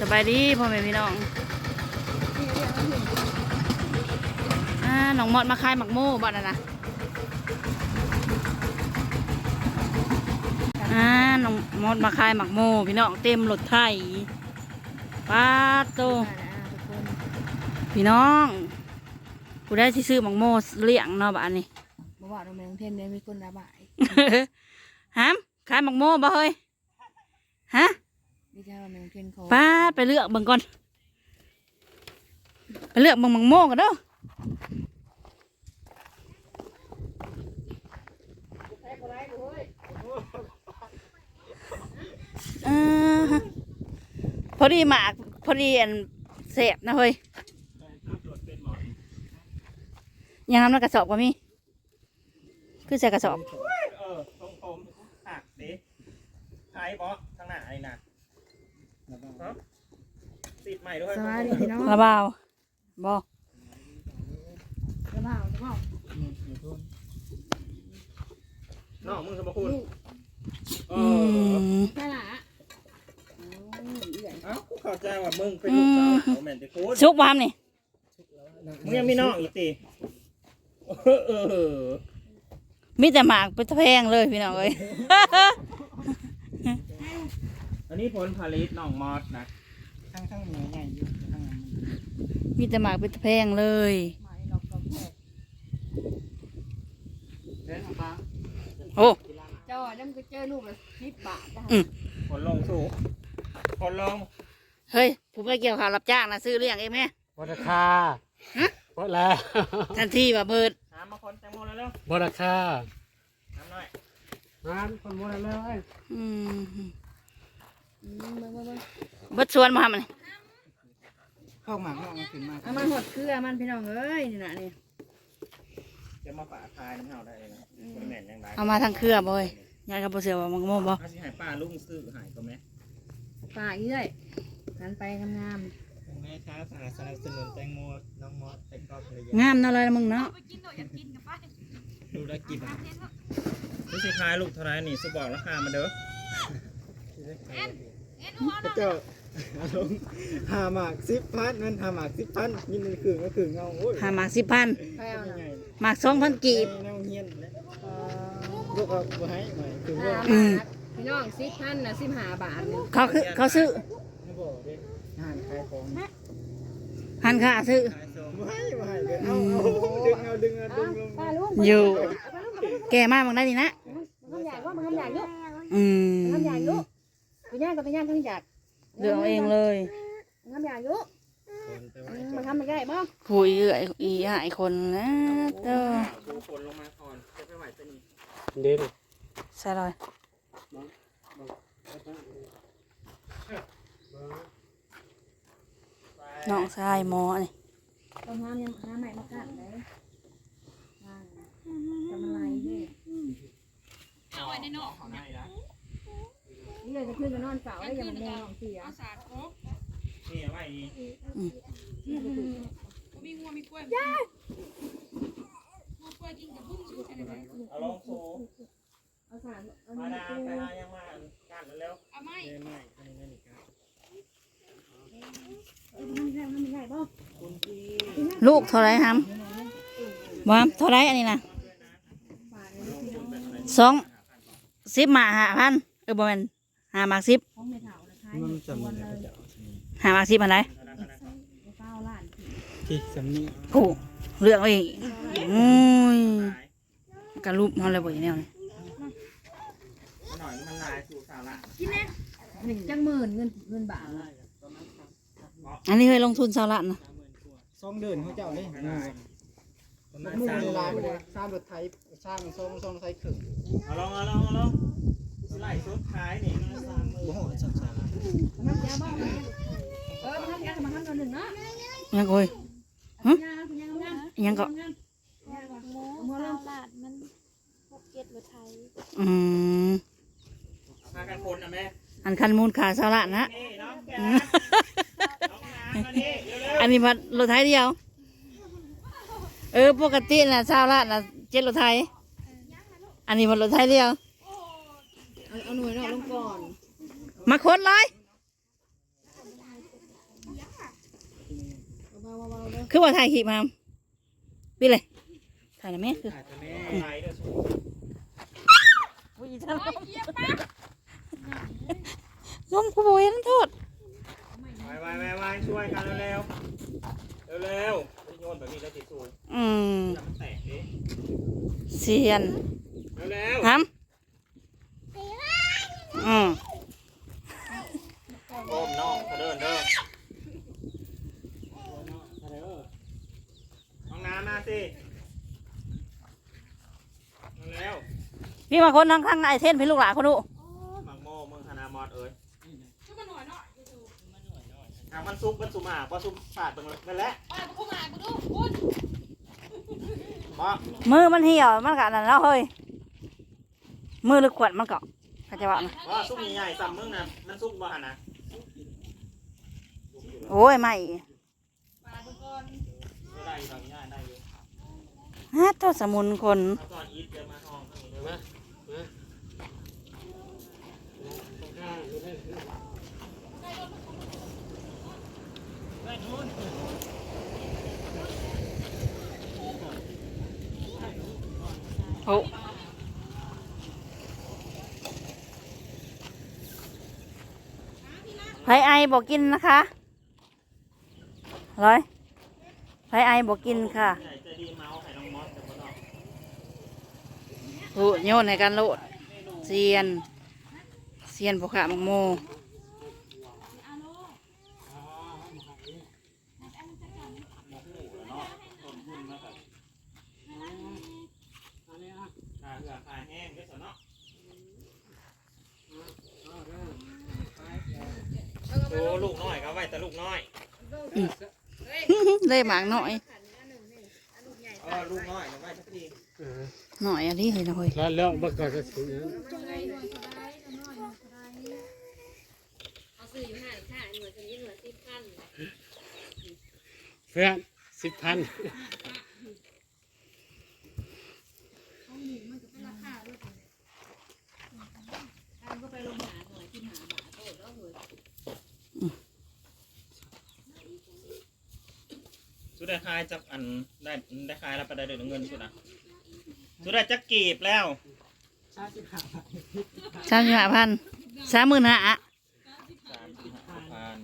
สบายดีพ่อแม่พี่น้องอ่าน้องมอดมาขายหมักโม่บ้านนะนะอ่าน้องมอดมาขายหมักโม่พี่น้องเต็มรถไถป้าดโตพี่น้องกูได้ที่ซื้อหมักโม่เลี้ยงเนาะบ้านนี้บ่ว่าโรงแรมเทนเนี่ยมีคนระบายฮามขายหมักโม่บ่เฮ้ยฮะ ไม่ใช่ว่าโรงแรมเทนเขาป้าดไปเลือกเบิ่งก่อน ไปเลือกเบิ่งหมักโม่กันเด้ออ่าฮะพอดีหมากพอดีอันเสบนะเฮ้ยยังทำในกระสอบก็มีคือใส่กระสอบ เออตรงผมหักดิไทยบอสข้างหน้านี่นะเนาะ ติดใหม่ด้วยสวัสดีพี่น้องระเบาวบอระบายระบายน้องมึงสมคุณเออือมใช่ละเอ้ากูเข้าใจว่ามึงเป็นลูกสาวหลานแม่นแต่กูชุกบามนี่มึงยังมีน้องอีกติเออเออมีแต่หมากเป็นตะแพงเลยพี่น้องเอ้ยอันนี้ผลผลิตน้องมอสนะ ทั้งทั้งหน่วยใหญ่อยู่ทั้งนั้นมีแต่หมากเป็นตะแพงเลยหมายหลอกกับแขกเล่นของบ้างโอ้ เจ้าน้ำก็เจอลูกละสิบบาทนะผลลงสู่ผลลงเฮ้ย ผมไปเกี่ยวข่าวรับจ้างนะซื้อเรื่องเองไหมบราคาบดแล้วทันทีว่าเบิดหามาคนแตงโมแล้วเร็วบราคาน้ำหน่อยงานคนบดแล้วเอ้ยอืมอืมเบิ่งเบิ่งเบิ่งเบิดชวนมาทำอะไรเข้าหมากน้องมันขึ้นมาเอามันหดเครือมันพี่น้องเอ้ยนี่นะนี่จะมาฝากทายน้ำเห่าได้เลยนะคนแม่นยังไงเอามาทางเครือบ่เฮ้ยยายกับบ่เสือว่ามันโม่บ่ถ้าสิใหายป้าลุงซื้อหายก็ไหมปากเอ้ยหันไปงามแม่ค้าสนับสนุนแตงโมน้องมอสแต่ก็ภรรยางามเนาะเลยมึงเนาะดูแลกินนี่สิขายลูกเท่าไรนี่สุบอกราคามาเด้อ เจ้าอารมณ์หาหมากสิบพันนั่นหาหมากสิบพันยินดีคือก็คือเงาโอ้ยหาหมากสิบพันไปเอายังไงน่ะหมากสองพันกีบแนวเฮียนและลูกเอาไปให้หน่อยคือหาว่าบาทพี่น้องสิบพันนะสิบห้าบาทหนึงเขาคือเขาซื้อไม่บอกเด้อาหารขายของหันค่าซื้อขายส่งไม่ไม่เอาเอาดึงเอาดึงเอาดึงลงป้าลุงอยู่ แก่มากบางได้นี่นะมันทำอยากว่ามันทำอยากเยอะอืมมันทำอยากเยอะ ไปย่างกับไปย่างทั้งอยากเลือกเอาเองเลยมันทำอยากเยอะมันทำไม่ได้บ้างผู้อีเอื้อยอีหายคนนะเด้อดูฝนลงมาก่อน จะไปไหวตัวนี้เด่นใช่เลยน้องชายหมอนี่ต้องห้ามยังห้ามใหม่มากัดเลยทำอะไรเนี่ยเอาไว้ในนอกของนายนะ นี่เลยจะขึ้นไปนอนเฝ้าได้ยังแดงเสียนี่เอาไว้นี่เอาลงสู่เอาสารเอามามาดาไปหายังมากันเร็วทำไม่ได้ทำไม่ได้บ้างลูกเท่าไรฮัมบามเท่าไรอันนี้นะสองสิบหมาหาพันเออบ่แม่น หาหมากสิบของไม่เท่านะคายมันจำวันได้เลยหาหมากสิบอันไหนเก้าล้านที่สำนีผู้เลือกเอาเองอุ้ยกระลุบมันเลยบ่อย่างแนวนี่หน่อยมันลายสู่สาระหนึ่งจังหมื่นเงินเงินบาทอันนี้เคยลงทุนสาระนะซองเดินเขาเจ้านี่ลายประมาณมือสามลายไปเลยสร้างรถไทยสร้างซองซองไทยขึงเอาลองเอาลองเอาลอง ไล่สุดท้ายนี่โอ้โหสับสนมันทำยาบ้างเออมันทำยามันทำตัวหนึ่งเนาะยังโอ้ยยาคุณยังงามยังก็โมตลาดมันหกเจ็ดรถไทยอืมพากันคนนะแม่อันคันมูลขาสาระนะนี่น้องแกน้องน้ำมานี่เร็วอันนี้พัดรถไทยเดียว เออปกติน่ะสาระน่ะเจ็ดรถไทย อันนี้พัดรถไทยเดียว เอาหน่วยเนาะลงก่อน มาคนเลยเบาๆเด้อคือว่าถ่ายคลิปมาพี่เลยถ่ายแล้วแม่คืออาจจะแม่ไทยเด้อสูอุ้ยฉันล้มกูบอกให้นั่นโทษไปไปไปไปช่วยกันเร็วๆเร็วๆไม่โยนแบบนี้แล้วติดสูงอืมอย่ามันแตกดิเซียนเร็วทำอืม ๆก้มน้องเขาเดินเด้อห้ องน้ำมาสิเร็วพี่มาคนทั้งข้างไอเทนพี่ลูกหลานคนดูๆมังโม่มึงธนามอดเอ้ยอะมันซุกมันสุมาพอซุกขาดตรงนั้นแหละไปกูมากูดูคุณบ่มือมันเหี่ยวมันกะนั่นแล้วเฮ้ยมือหรือขวดมันเกาะเขาจะว่านะบ่ซุกใหญ่ๆซ้ำมึงนะมันซุกบ่หันนะโอ้ยไม่มาทุกคนไม่ได้อยู่ดอกใหญ่ได้อยู่ ฮะเท่าสมุนคนเอาก่อนอีทเดินมาห้องข้างนี้เด้อมามาตรงข้างดูให้โอ้ไผไอบอกกินนะคะร้อยไผไอบอกกินค่ะ ใหญ่ใจดีเมาส์ให้น้องมอสแต่บ่ต้อง โอ้โยนให้กันโลดเซียนเซียนพวกขามักโมขาเหือขาแห้งด้วยสนเนาะโอ้ลูกน้อยก็ไว้แต่ลูกน้อยเลยหมากหน่อยเออลูกน้อยก็ไว้สักทีเออ หน่อยอันนี้เลยนะเฮ้ยแล้วแล้วบักก่อนจะถึงนะเอาซื้ออยู่ห้าค่ะหน่วยตัวนี้หน่วยสิบพันเพื่อนสิบพันอันก็ไปลงหาหน่วยที่หาบาทโตแล้วเหรอสุดได้คายจับอันได้ได้คายแล้วไปได้เดือนเงินสุดอะ สุดได้จักกีบแล้วสามสิบห้าพันสามหมื่นห้าสามสี่ห้าพัน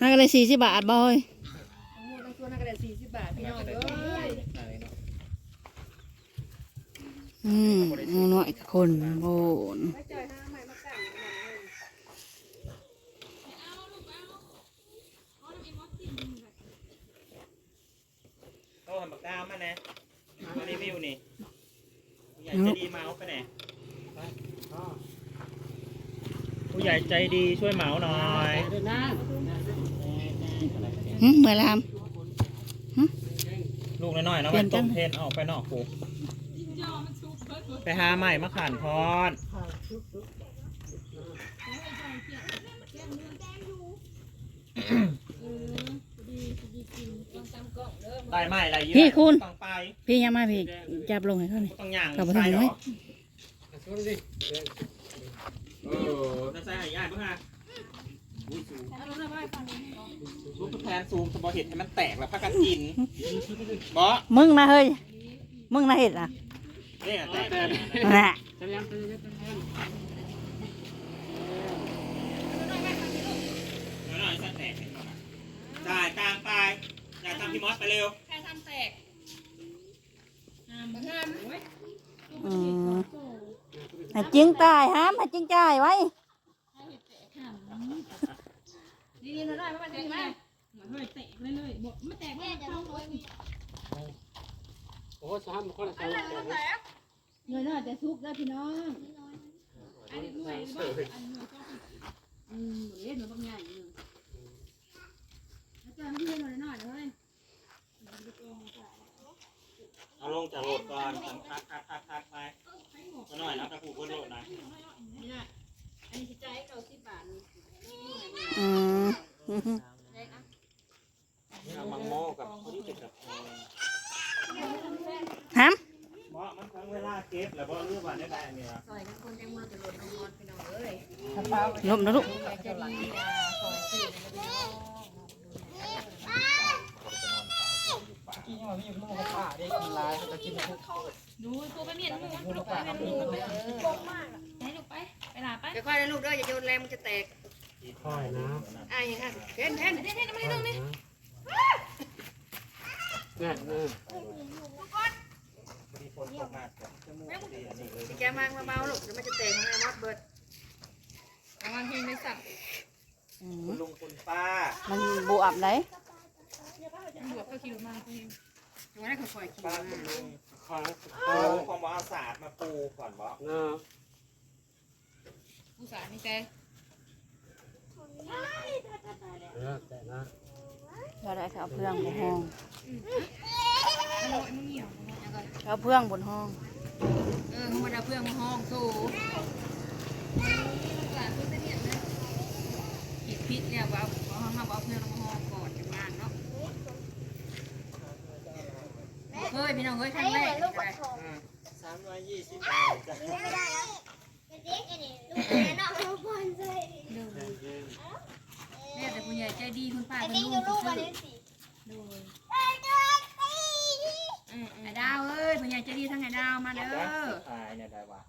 นั่นก็เลยสี่สิบบาทบอยต้องส่วนนักกระดาษสี่สิบบาทพี่น้องเอ้ยอืมหนูน้อยคนโบน ไม่จ่ายห้าใหม่มาตั้งอยู่นั่นเลย โอ้หันปากกามาแน่ มารีวิวนี่ผู้ใหญ่ใจดีเมาส์ไปไหนผู้ใหญ่ใจดีช่วยเหมาหน่อยเดินหน้าหึเหมือนลาม ลูกน้อยๆเนาะเปลี่ไปยนกัต้นมเทนออกไปนอกปูไปหาใหม่มาขันพอด ได้ไหมอะไรเยอะพี่คุณ ต้องไปพี่ยังมาพี่จับลงให้เขาหน่อย ต้องย่างกลับมาใส่ทำหรไมอช่วยดิเออจะใส่หายย่างเพื่อฮะลูกแทนซูมสมบเห็ดให้มันแตกแล้วพักกันกินบอมึงนะเฮ้ย มึงนะเห็ดอะเนี่ยแตกแล้วน่ะจะยังจะยังจะยังหน่อยๆสักแตกเป็นก่อนนะจ่ายกลางไป จ่ายตามพี่มอสไปเร็วใครทำแตกอ่าบังคับอืมให้จริงตายห้ามให้จริงจ่ายไว้ ดีๆเธอได้ไม่มาแตกไหมเฮ้ยแตกเลยเลยบอกไม่แตกแม่จะต้องรวยโอ้สามคนละสองคนเงินน่าจะซุกแล้วพี่น้องอันนี้ด้วยบ้างอันนี้ก็อืมเล่นมันบางอย่างอยู่อาจารย์พี่เล่นหน่อยหน่อยเลย เอาลงจากโหลดก่อนสังคัดคัดคัดคัดไปมาหน่อยแล้วกระผูกบนโหลดนะไม่ได้อันนี้ใจเก้าสิบบาทอืมเอามังโมกับคนที่ติดกับห้ามเพราะมันทั้งเวลาเก็บแล้วบ่เรื่องว่าได้ได้เนี่ยซอยกันคนยังมือจะหล่นลงมอดพี่น้องเอ้ยลมนะลูก อยากจะดีอ่าซอยสี่นะพี่น้อง กินว่ามีหมูกระทะได้กินหลายก็กินทุกดูกูไปเมียนมึงลูกไปเมียนมึงไปให้ลูกไปไปหลาไปค่อยๆนะลูกเด้ออย่าโยนแรงมันจะแตกค่อยนะอะอย่างนั้นเห็นเห็นเห็นเห็นมาให้ลูกนี่เนี่ยเออมีคนตกมาจมูกดีอันนี้เลยแกมางมาเบาลูกเดี๋ยวมันจะแตกของแม่มดเบิดระวังเฮงไม่สั่นอืมคุณลุงคุณป้า มันบวบไหน บวกก็คิวมากพี่ยังไม่ได้ค่อยคิวป้ามาคุณลุงค่อเอาความว่าเอาศาสตร์มาปูก่อนบ่เนาะผู้สาวนี่แกเออแต่นะเราได้เขาเอาเพื่องบนห้องอร่อยมึงเหนียวมึงยังไงเขาเอาเพื่องบนห้องเออเขามาได้เพื่อนมาห้องสู้หลานเพื่อนเนี่ยนะผิดผิดเนี่ยว่าเอาห้องเอาเพื่อนมาห้องก่อนจังงานเนาะ เฮ้ยพี่น้องเฮ้ยครั้งแรกเลยสามร้อยยี่สิบไม่ได้แล้วเนี่ยแต่ผู้ใหญ่ใจดีคุณป้าคุณลุงซื้อดูไอ้ดาวเอ้ยผู้ใหญ่ใจดีทั้งไอ้ดาวมาเด้อตายเนี่ยได้ว่า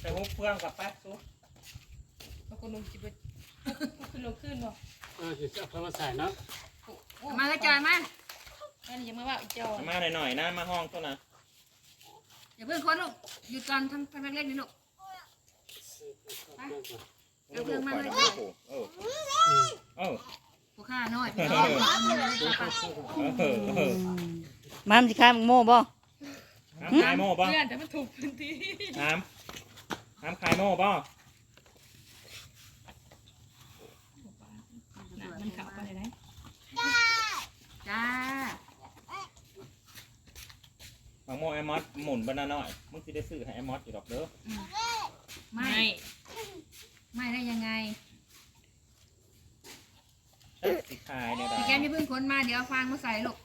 ไปหุบเฟืองกับแป๊บซุปคุณลุงจิบคุณลุงขึ้นบ่เออจะเอาเข้ามาใส่เนาะ มาก็จอยมาแม่นี่ยังไม่ว่าอีจอยมาหน่อยๆนะมาห้องตัวนะอย่าเพิ่งคนลูกหยุดก่อนทั้งทั้งเล็กนี่ลูกเอาเครื่องมาเลยเออเออผู้ข้าน้อยพี่น้องเออเออมันสิคายหมักโม่บ่น้ำคายโม่ป่ะเพื่อนแต่มันถูกพื้นที่น้ำน้ำคายโม่ป่ะ มันขับไปไหนจ้า บางโม่ไอ้มอสหมุนบานนาหน่อยมึงสิได้ซื้อให้ไอ้มอสอยู่ดอกเด้อไม่ ไม่ได้ยังไงสิขายเนี่ยได้พี่แกมอย่าเพิ่งคนมาเดี๋ยวเอาฟางมาใส่ลูก